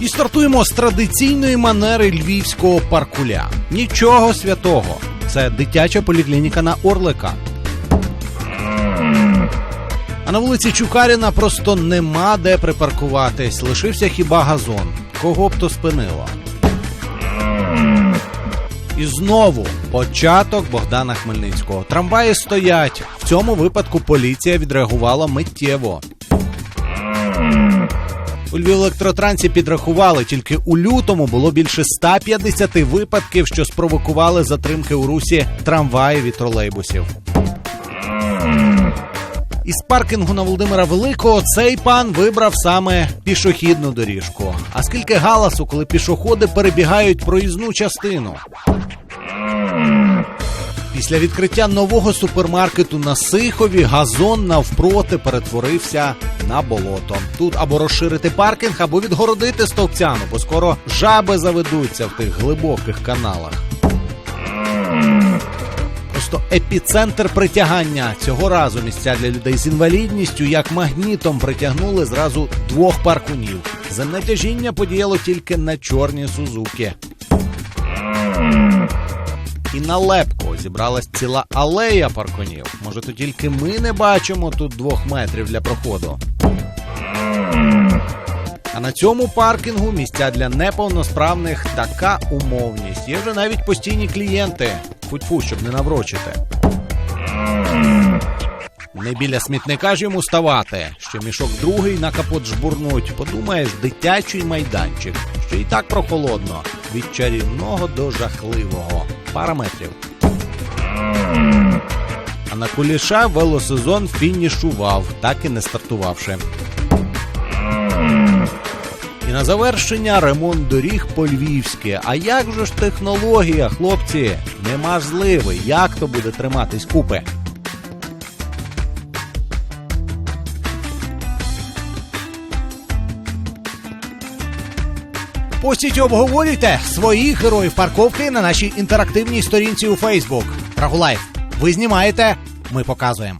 І стартуємо з традиційної манери львівського паркуля. Нічого святого. Це дитяча поліклініка на Орлика. А на вулиці Чукаріна просто нема де припаркуватись. Лишився хіба газон. Кого б то спинило? І знову початок Богдана Хмельницького. Трамваї стоять. В цьому випадку поліція відреагувала миттєво. У Львівелектротрансі підрахували, тільки у лютому було більше 150 випадків, що спровокували затримки у русі трамваїв і тролейбусів. Із паркінгу на Володимира Великого цей пан вибрав саме пішохідну доріжку. А скільки галасу, коли пішоходи перебігають проїзну частину. Після відкриття нового супермаркету на Сихові газон навпроти перетворився на болото. Тут або розширити паркінг, або відгородити стовпцями, бо скоро жаби заведуться в тих глибоких каналах. Просто епіцентр притягання цього разу місця для людей з інвалідністю як магнітом притягнули зразу двох паркунів. Земне тяжіння подіяло тільки на чорні Сузуки. І на лепко зібралась ціла алея паркунів. Може, то тільки ми не бачимо тут двох метрів для проходу. А на цьому паркінгу місця для неповносправних така умовність. Є вже навіть постійні клієнти. Фу-фу, щоб не наврочити. Не біля смітника ж йому ставати, що мішок другий на капот жбурнуть. Подумаєш, дитячий майданчик, що і так прохолодно. Від чарівного до жахливого. Пара метрів. А на куліша велосезон фінішував, так і не стартувавши. І на завершення ремонт доріг по-львівськи. А як же ж технологія, хлопці? Нема зливи. Як то буде триматись купи? Постіть обговорюйте своїх героїв парковки на нашій інтерактивній сторінці у Фейсбук. Рагулаєв, ви знімаєте, ми показуємо.